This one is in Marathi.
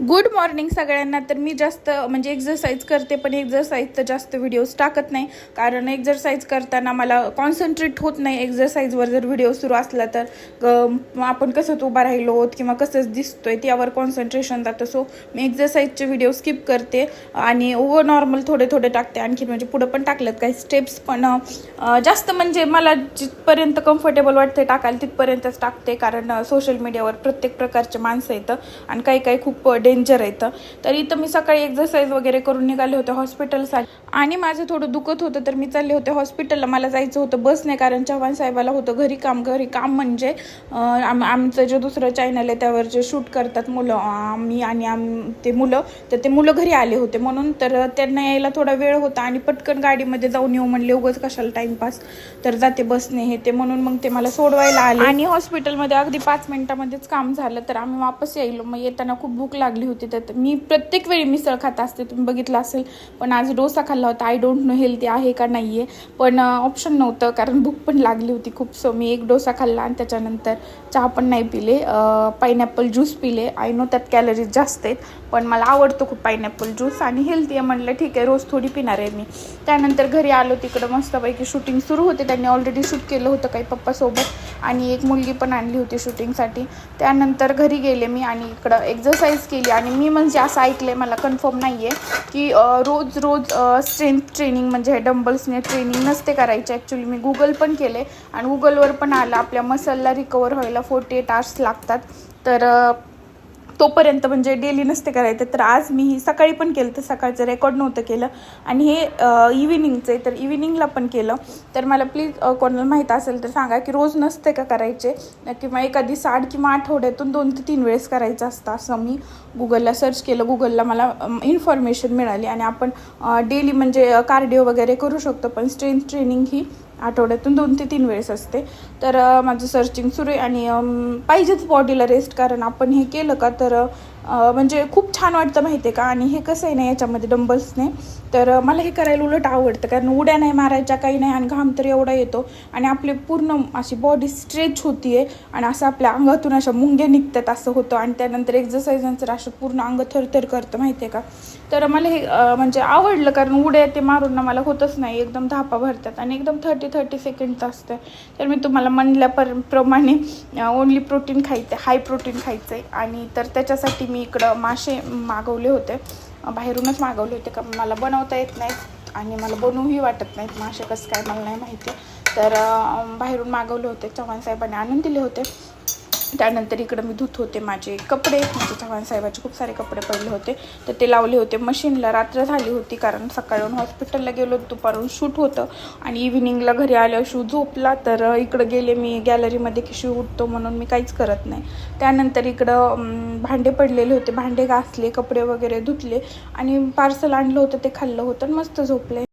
गुड मॉर्निंग सगळ्यांना. तर मी जास्त म्हणजे एक्झरसाईज करते पण एक्झरसाईजचं जास्त व्हिडिओज टाकत नाही. कारण एक्झरसाईज करताना मला कॉन्सन्ट्रेट होत नाही. एक्झरसाईजवर जर व्हिडिओ सुरू असला तर आपण कसं उभा राहिलो किंवा कसंच दिसतो आहे त्यावर कॉन्सन्ट्रेशन जातं. सो मी एक्झरसाईजचे व्हिडिओ स्किप करते आणि ओव्हर नॉर्मल थोडे थोडे टाकते. आणखी म्हणजे पुढं पण टाकलेत काही स्टेप्स पण जास्त म्हणजे मला जिथपर्यंत कम्फर्टेबल वाटते टाकायला तिथपर्यंतच टाकते. कारण सोशल मीडियावर प्रत्येक प्रकारचे माणसं येतं आणि काही काही खूप डेंजर येतं तर इथं मी सकाळी एक्झरसाईज वगैरे करून निघाले होते हॉस्पिटलसाठी आणि माझं थोडं दुखत होतं तर मी चालले होते हॉस्पिटलला मला जायचं होतं बसने कारण चव्हाण साहेबाला होतं घरी काम. घरी काम म्हणजे आम आमचं जे दुसरं चॅनल आहे त्यावर जे शूट करतात मुलं आम्ही आणि आम ते मुलं तर ते मुलं घरी आले होते. म्हणून तर त्यांना यायला थोडा वेळ होता आणि पटकन गाडीमध्ये जाऊन येऊ म्हणले उगंच कशाला टाइमपास तर जाते बसने हे ते. म्हणून मग ते मला सोडवायला आले. आणि हॉस्पिटलमध्ये अगदी पाच मिनिटामध्येच काम झालं तर आम्ही वापस यायलो. मग येताना खूप भूक लागली. होती. तर मी प्रत्येक वेळी मिसळ खात असते. तुम्ही बघितलं असेल पण आज डोसा खाल्ला होता. आय डोंट नो हेल्दी आहे का नाही आहे पण ऑप्शन नव्हतं कारण भूक पण लागली होती खूप. सो मी एक डोसा खाल्ला आणि त्याच्यानंतर चहा पण नाही पिले. पायनॅपल ज्यूस पिले. आय नो त्यात कॅलरीज जास्त आहेत पण मला आवडतो खूप पायनॅपल ज्यूस आणि हेल्दी आहे म्हणलं ठीक आहे रोज थोडी पिणार आहे मी. त्यानंतर घरी आलो तिकडं मस्तपैकी शूटिंग सुरू होते. त्यांनी ऑलरेडी शूट केलं होतं काही पप्पासोबत. आणि एक मुलगी पण आणली होती शूटिंगसाठी. त्यानंतर घरी गेले मी आणि इकडं एक्झरसाईज केली आणि मी म्हणजे असं ऐकलं आहे मला कन्फर्म नाही आहे की रोज रोज स्ट्रेंथ ट्रेनिंग म्हणजे हे डंबल्सने ट्रेनिंग नसते करायचे. ॲक्च्युली मी गुगल पण केले आणि गुगलवर पण आलं आपल्या मसलला रिकवर व्हायला फोर्टी एट आवर्स लागतात. तर तोपर्यंत म्हणजे डेली नसते करायचं तर आज मी ही सकाळी पण केलं तर सकाळचं रेकॉर्ड नव्हतं केलं. आणि हे इव्हिनिंगचं आहे तर इव्हिनिंगला पण केलं. तर मला प्लीज कोणाला माहीत असेल तर सांगा की रोज नसते का करायचे? किंवा एखादी साठ किंवा आठवड्यातून दोन ते तीन वेळेस करायचं असतं असं मी गुगलला सर्च केलं. गुगलला मला इन्फॉर्मेशन मिळाली. आणि आपण डेली म्हणजे कार्डिओ वगैरे करू शकतो पण स्ट्रेंथ ट्रेनिंग ही आठवड्यातून दोन ते तीन वेळेस असते. तर माझं सर्चिंग सुरू आहे आणि पाहिजेच बॉडीला रेस्ट कारण आपण हे केलं का तर म्हणजे खूप छान वाटतं माहिती आहे का? आणि हे कसं आहे ना याच्यामध्ये डंबल्सने तर मला हे करायला उलट आवडतं. कारण उड्या नाही मारायच्या काही नाही आणि घाम तर एवढा येतो. आणि आपली पूर्ण अशी बॉडी स्ट्रेच होती आहे आणि असं आपल्या अंगातून अशा मुंग्या निघतात असं होतं. आणि त्यानंतर एक्झरसाईजनंतर असं पूर्ण अंग थरथर करतं माहिती आहे का? तर मला हे म्हणजे आवडलं. कारण उड्या ते मारून ना मला होतच नाही. एकदम धापा भरतात. आणि एकदम थर्टी थर्टी सेकंडचं असतं. तर मी तुम्हाला म्हणल्या पर प्रमाणे ओनली प्रोटीन खायचं हाय प्रोटीन खायचं आहे आणि तर त्याच्यासाठी मी मी इकडं मासे मागवले होते. बाहेरूनच मागवले होते का मला बनवता येत नाहीत आणि मला बनवूही वाटत नाहीत मासे कसं काय मला नाही माहिती. तर बाहेरून मागवले होते चव्हाण साहेबांनी आणून दिले होते. त्यानंतर इकडं मी धुत होते माझे कपडे. म्हणजे चव्हाण साहेबाचे खूप सारे कपडे पडले होते. तर ते लावले होते. मशीनला रात्र झाली होती कारण सकाळून हॉस्पिटलला गेलो. दुपारून शूट होतं. आणि इव्हिनिंगला घरी आल्यावर शू झोपला. तर इकडं गेले मी गॅलरीमध्ये की शू उठतो म्हणून मी काहीच करत नाही. त्यानंतर इकडं भांडे पडलेले होते. भांडे घासले कपडे वगैरे धुतले. आणि पार्सल आणलं होतं. ते खाल्लं होतं आणि मस्त झोपले.